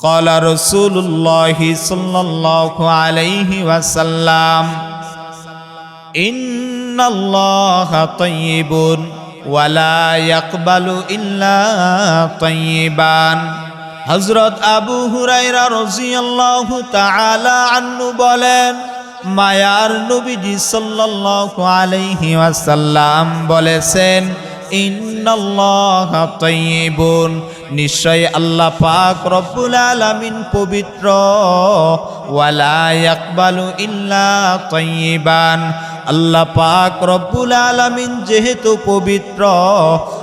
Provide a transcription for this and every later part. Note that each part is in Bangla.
قال رسول الله صلى الله عليه وسلم إن الله طيب ولا يقبل إلا طيبا হজরত আবু হুরাইরা রাদিয়াল্লাহু তাআলা আন্নু বলেন মায়ার নবীজি সাল্লাল্লাহু আলাইহি ওয়াসাল্লাম বলেছেন ইন্নাল্লাহ তাইয়িবুন নিশ্চয় আল্লাহ পাক রব্বুল আলামিন পবিত্র। ওয়ালা ইয়াকবালু ইল্লা তাইয়িবান। আল্লাহ পাক রব্বুল আলামিন যেহেতু পবিত্র,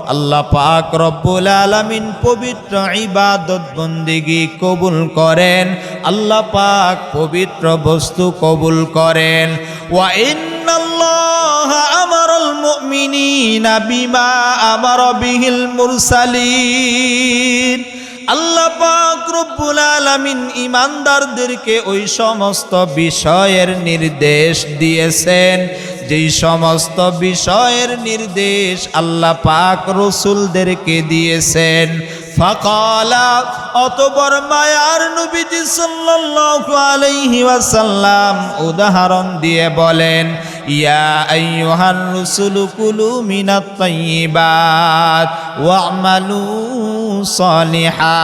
আল্লাহ পাক রব্বুল আলামিন পবিত্র ইবাদত বন্দিগি কবুল করেন। আল্লাহ পাক পবিত্র বস্তু কবুল করেন। ওয়া ইন্নাল্লাহ আমারুল মুমিনিনা বিমা আমারা বিহিল মুরসালিন আল্লাহ পাক রব্বুল আলামিন ইমানদারদেরকে ওই সমস্ত বিষয়ের নির্দেশ দিয়েছেন। যেই সমস্ত বিষয়ের নির্দেশ আল্লাহ পাক রসুলদেরকে দিয়েছেন। ফাকালা অতবর মায়ার নবীজি সাল্লাল্লাহু আলাইহি ওয়াসাল্লাম উদাহরণ দিয়ে বলেন ইয়া আইয়ুহার রুসুলু কুলু মিনাত তাইয়িবাত ওয়া'মালু সলিহা।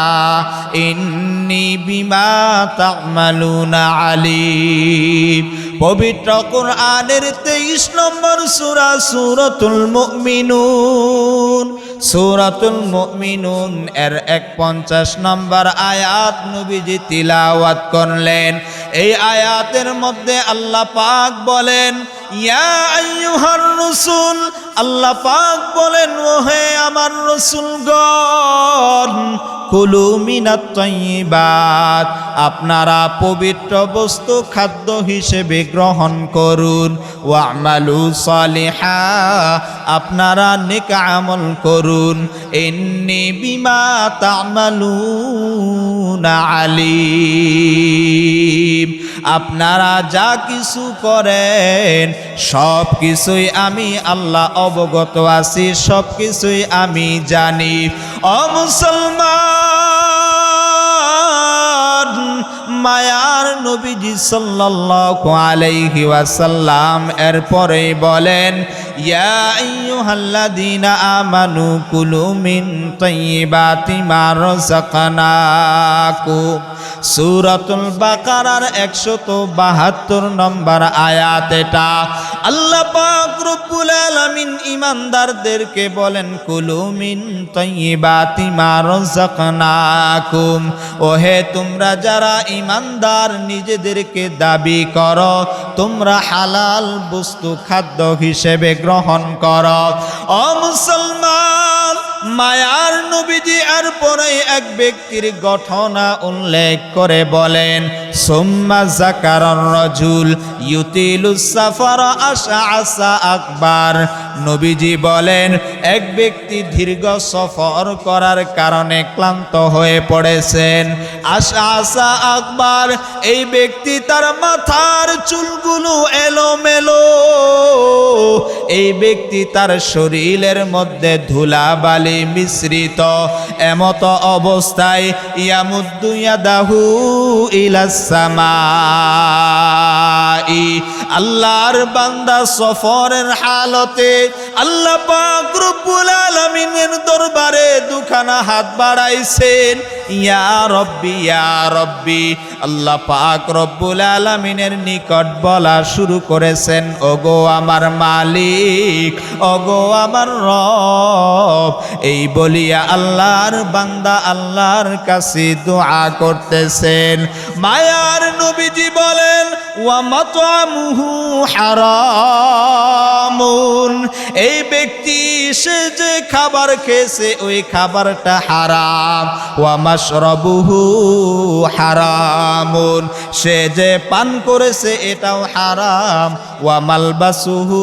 ইন্নী বিমা তা'মালুনা আলিম। পবিত্র কোরআনের 23 নম্বর সূরা সূরাতুল মুমিনুন। সূরাতুল মুমিনুন, এর এক পঞ্চাশ নম্বর আয়াত নবীজি তিলাওয়াত করলেন। এই আয়াতের মধ্যে আল্লাহ পাক বলেন ইয়া আইয়ুহার রসুল, আল্লাহ পাক বলেন, ওহে আমার রসুলগণ, কুলু মিনাত তাইয়িবাত, আপনারা পবিত্র বস্তু খাদ্য হিসেবে গ্রহণ করুন ওয়ামালু সালিহা আপনারা নেক আমল করুন। এমনি বিমা তা'মালুনা আলিম। আপনারা যা কিছু করেন সব কিছুই আমি আল্লাহ অবগত আছি সব কিছুই আমি জানি। অ মুসলমান! মায়ার নবীজি সাল্লাল্লাহু আলাইহি ওয়াসাল্লাম এরপরে বলেন, ইয়া আইয়ুহাল্লাযীনা আমানু কুলু মিন তাইয়্যিবাতি মা রাযাকনাকুম সূরাতুল বাকারার 172 নম্বর আয়াত এটা। আল্লাহ পাক আলামিন ঈমানদারদেরকে বলেন, কুলু মিন তাইয়্যিবাতি মা রাযাকনাকুম। ওহে, তোমরা যারা ইমানদার নিজেদেরকে দাবি করো, তোমরা হালাল বস্তু খাদ্য হিসেবে গ্রহণ করো। ও মুসলমান! মায়ার নবীজি আর পরে এক ব্যক্তির ঘটনা উল্লেখ করে বলেন, সোম্মা জাকার রজুল ইউতিলুস সাফার আশা আশা আকবার। নবীজি বলেন, এক ব্যক্তি দীর্ঘ সফর করার কারণে ক্লান্ত হয়ে পড়েছেন। আশা আশা আকবার, এই ব্যক্তি তার মাথার চুলগুলো এলোমেলো। এই ব্যক্তি তার শরীরের মধ্যে ধুলাবালি মিশ্রিত। এমত অবস্থায় ইয়ামুদ্দুয়াদাহু ইলাসামাই আল্লাহর বান্দা সফরের হালতে আল্লাহ পাক রব্বুল আলামিনের দরবারে দুখানা হাত বাড়াইছেন, ইয়া রব্বি ইয়া রব্বি, আল্লাহ পাক রব্বুল আলামিনের নিকট বলা শুরু করেছেন, ওগো আমার মালিক, ওগো আমার রব, এই বলিয়া আল্লাহর বান্দা আল্লাহর কাছে দোয়া করতেছেন। মায়ার নবীজি বলেন, ওয়া মাতআমুহু হারামুন এই ব্যক্তি সে যে খাবার খেয়েছে, ওই খাবারটা হারাম। ওয়া মাশরাবুহু হারামুন। সে যে পান করেছে, এটাও হারাম। ওয়া মালবাসুহু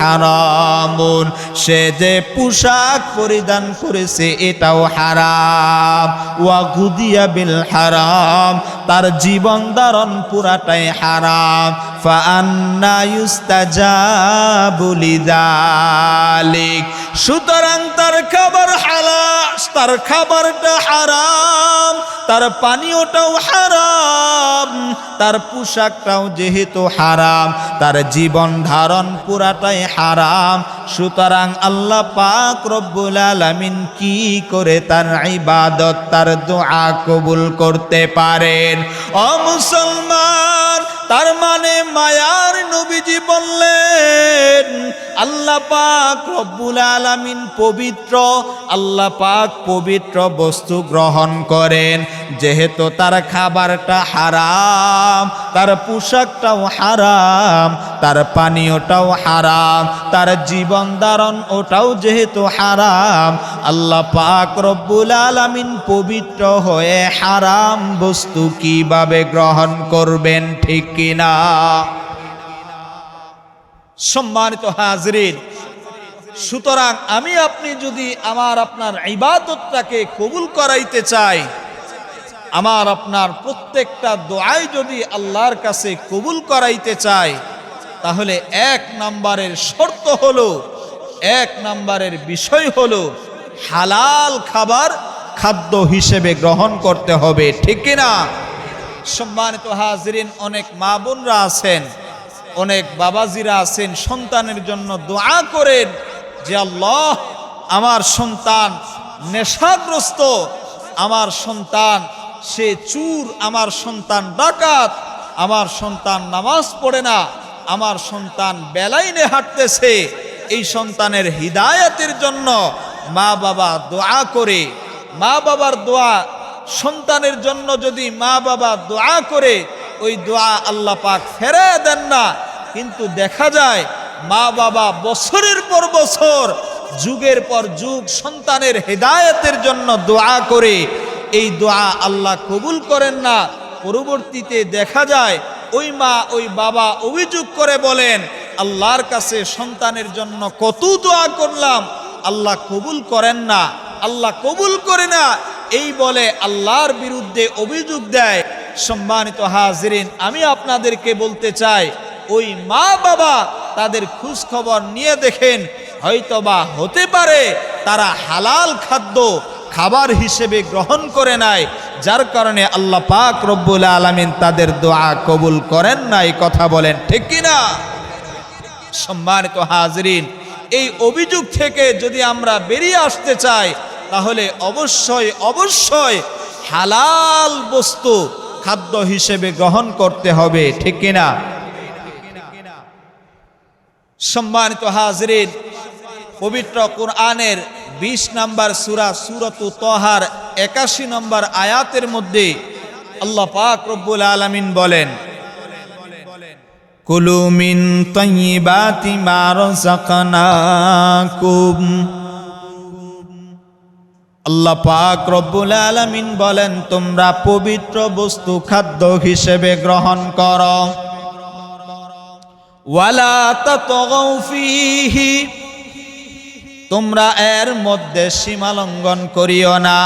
হারামুন। সে যে পোশাক পরিধান করেছে, এটাও হারাম। ওয়া গুদিয়া বিল হারাম। তার জীবন ধারণ পুরাটাই হারাম। ফান্না ইউস্তাজাবু লিযালিক। সুতরাং তার খাবার হালাস, তার খাবারটা হারাম, তার পানীয়টাও হারাম, তার পোশাকটাও যেহেতু হারাম, তার জীবন ধারণ পুরাটাই হারাম। সুতরাং আল্লাহ পাক রব্বুল আলামিন কি করে তার ইবাদত, তার দোয়া কবুল করতে পারেন? ও মুসলমান তার মানে মায়ার নবীজি বললেন, আল্লাহ পাক রব্বুল আলামিন পবিত্র, আল্লাহ পাক পবিত্র বস্তু গ্রহণ করেন। যেহেতু তার খাবারটা হারাম, তার পোশাকটাও হারাম, তার পানীয়টাও হারাম, তার জীবন ধারণ ওটাও যেহেতু হারাম, আল্লাহ পাক রব্বুল আলামিন পবিত্র হয়ে হারাম বস্তু কীভাবে গ্রহণ করবেন ঠিক কিনা? সম্মানিত হাজরিন। সুতরাং আমি আপনি যদি আমার আপনার ইবাদতটাকে কবুল করাইতে চাই, আমার আপনার প্রত্যেকটা দোয়াই যদি আল্লাহর কাছে কবুল করাইতে চাই, তাহলে এক নাম্বারের শর্ত হলো, এক নাম্বারের বিষয় হলো, হালাল খাবার খাদ্য হিসেবে গ্রহণ করতে হবে, ঠিক কিনা? সম্মানিত হাজরিন, অনেক মা বোনরা আছেন। অনেক বাবাজিরা আছেন, সন্তানের জন্য দোয়া করেন যে আল্লাহ আমার সন্তান নেশাগ্রস্ত, আমার সন্তান, সে চুর, আমার সন্তান ডাকাত, আমার সন্তান নামাজ পড়ে না, আমার সন্তান বেলাইনে হাঁটতেছে। এই সন্তানের হিদায়াতের জন্য মা বাবা দোয়া করে। মা বাবার দোয়া সন্তানের জন্য যদি মা বাবা দোয়া করে ওই দোয়া আল্লাহ পাক ফেরে দেন না। কিন্তু দেখা যায়, মা বাবা বছরের পর বছর, যুগের পর যুগ, সন্তানের হেদায়তের জন্য দোয়া করে। এই দোয়া আল্লাহ কবুল করেন না। পরবর্তীতে দেখা যায়, ওই মা, ওই বাবা অভিযোগ করে বলেন, আল্লাহর কাছে সন্তানের জন্য কত দোয়া করলাম, আল্লাহ কবুল করেন না। আল্লাহ কবুল করে না এই বলে আল্লাহর বিরুদ্ধে অভিযোগ দেয়, সম্মানিত হাজিরিন, আমি আপনাদেরকে বলতে চাই, ওই মা বাবা তাদের খবর নিয়ে দেখেন, হয়তোবা হতে পারে তারা হালাল খাদ্য খাবার হিসেবে গ্রহণ করে নাই, যার কারণে আল্লাহ পাক রব্বুল আলমিন তাদের দোয়া কবুল করেন নাই, কথা বলেন, ঠিক কিনা সম্মানিত হাজরিন, এই অভিযোগ থেকে যদি আমরা বেরিয়ে আসতে চাই তাহলে অবশ্যই অবশ্যই হালাল বস্তু খাদ্য হিসেবে গ্রহণ করতে হবে, ঠিক কিনা? সম্মানিত হাজরিন, পবিত্র কোরআনের বিশ নম্বর সুরা সুরত তহার একাশি নম্বর আয়াতের মধ্যে আল্লাহ পাক রব্বুল আলমিন বলেন, কুলু মিন তয়্যিবাতি মা রাযাকনাকুম। আল্লাহ পাক রব্বুল আলামিন বলেন, তোমরা পবিত্র বস্তু খাদ্য হিসেবে গ্রহণ করো। ওয়ালা ফীহি, তোমরা এর মধ্যে সীমা লঙ্ঘন করিও না।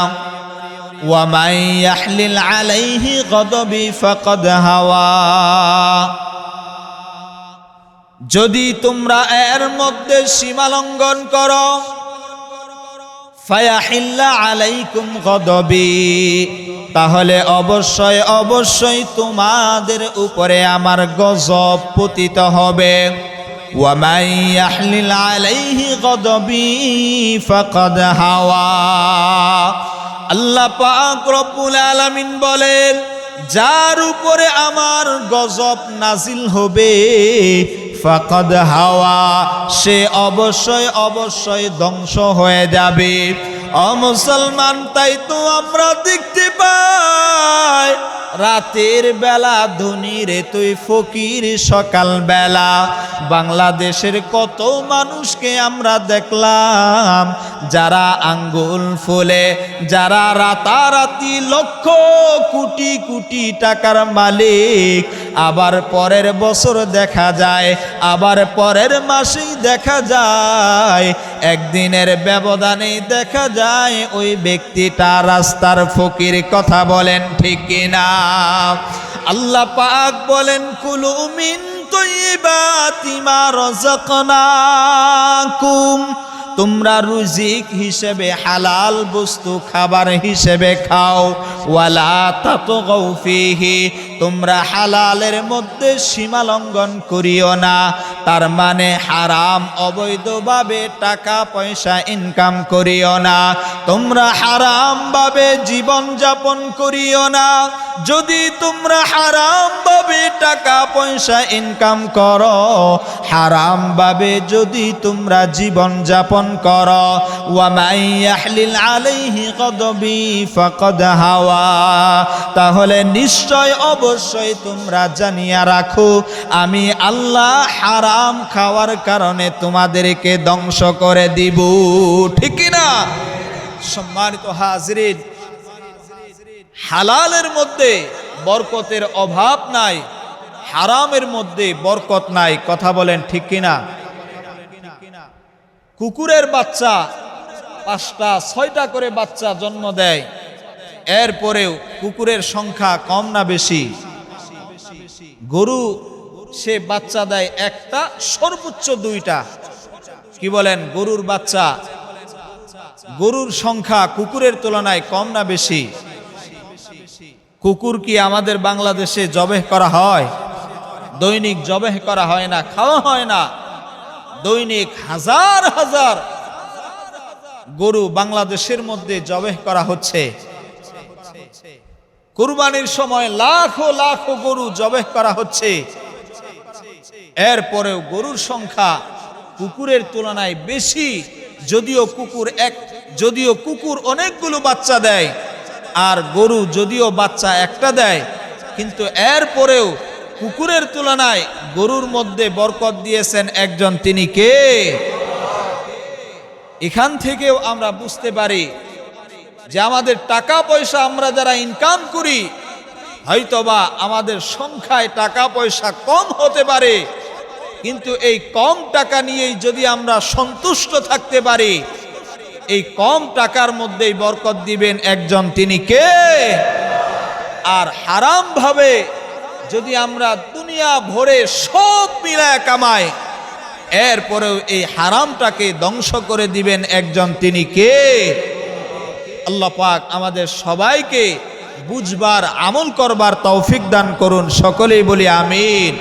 ওয়ামাই ইয়াহলিল আলাইহি গদবি ফাকাদ হাওয়া। যদি তোমরা এর মধ্যে সীমা লঙ্ঘন করো আলাইকুম গদবি। তাহলে অবশ্যই অবশ্যই তোমাদের উপরে আমার গজব পতিত হবে। আলাইহি আলামিন বলেন, যার উপরে আমার গজব নাজিল হবে ফাকাদ হাওয়া, সে অবশ্যই অবশ্যই ধ্বংস হয়ে যাবে। অমুসলমান তাই তো আমরা দেখতে পাই, রাতের বেলা ধনী রে তুই ফকির সকাল বেলা বাংলাদেশের কত মানুষকে আমরা দেখলাম, যারা আঙ্গুল ফুলে, যারা রাতারাতি লক্ষ কোটি কোটি টাকার মালিক আবার পরের বছর দেখা যায়, আবার পরের মাসেই দেখা যায়। একদিনের ব্যবধানে দেখা যায়, ওই ব্যক্তিটা রাস্তার ফকির কথা বলেন ঠিক কিনা। আল্লাহ পাক বলেন, কুলু মিন তৈবাতি মা রাযাকনাকুম। তোমরা রুজিক হিসেবে, হালাল বস্তু খাবার হিসেবে খাও। ওয়ালা তাতগাউ ফিহি তোমরা হালালের মধ্যে সীমা লঙ্ঘন করিও না। তার মানে হারাম অবৈধভাবে টাকা, পয়সা ইনকাম করিও না। তোমরা হারাম ভাবে জীবন যাপন করিও না। যদি তোমরা হারাম ভাবে টাকা, পয়সা ইনকাম করো হারাম ভাবে যদি তোমরা জীবন যাপন করো ওয়ামাই ইয়াহলিল আলাইহি কদবি হাওয়া। তাহলে নিশ্চয় অবশ্যই তোমরা জানিয়া রাখো, আমি আল্লাহ হারাম খাওয়ার কারণে তোমাদেরকে ধ্বংস করে দিব। ঠিক না? সম্মানিত হাজরিন, হালালের মধ্যে বরকতের অভাব নাই, হারামের মধ্যে বরকত নাই, কথা বলেন ঠিক কিনা কুকুরের বাচ্চা পাঁচটা, ছয়টা করে বাচ্চা জন্ম দেয়। এরপরেও কুকুরের সংখ্যা কম না বেশি? গরু সে বাচ্চা দেয় একটা, সর্বোচ্চ দুইটা। কি বলেন গরুর বাচ্চা? গরুর সংখ্যা কুকুরের তুলনায় কম না বেশি? কুকুর কি আমাদের বাংলাদেশে জবেহ করা হয়? দৈনিক জবেহ করা হয় না, খাওয়া হয় না? দৈনিক হাজার হাজার গরু বাংলাদেশের মধ্যে জবেহ করা হচ্ছে। কুরবানির সময় লাখো লাখো গরু জবেহ করা হচ্ছে। এরপরেও গরুর সংখ্যা কুকুরের তুলনায় বেশি, যদিও কুকুর এক, যদিও কুকুর অনেকগুলো বাচ্চা দেয়, আর গরু যদিও বাচ্চা একটা দেয়, কিন্তু এরপরেও কুকুরের তুলনায় গরুর মধ্যে বরকত দিয়েছেন একজন তিনি কে? এখান থেকেও আমরা বুঝতে পারি যে আমাদের টাকা পয়সা আমরা যারা ইনকাম করি, হয়তোবা আমাদের সংখ্যায় টাকা পয়সা কম হতে পারে। কিন্তু এই কম টাকা নিয়েই যদি আমরা সন্তুষ্ট থাকতে পারি, এই কম টাকার মধ্যেই বরকত দিবেন একজন। তিনি কে? আর হারামভাবে যদি আমরা দুনিয়া ভরে সব মিলায় কামাই এরপরেও এই হারামটাকে ধ্বংস করে দিবেন একজন তিনি কে? আল্লাহ পাক আমাদের সবাইকে বুঝবার, আমল করবার তৌফিক দান করুন। সকলেই বলি আমিন।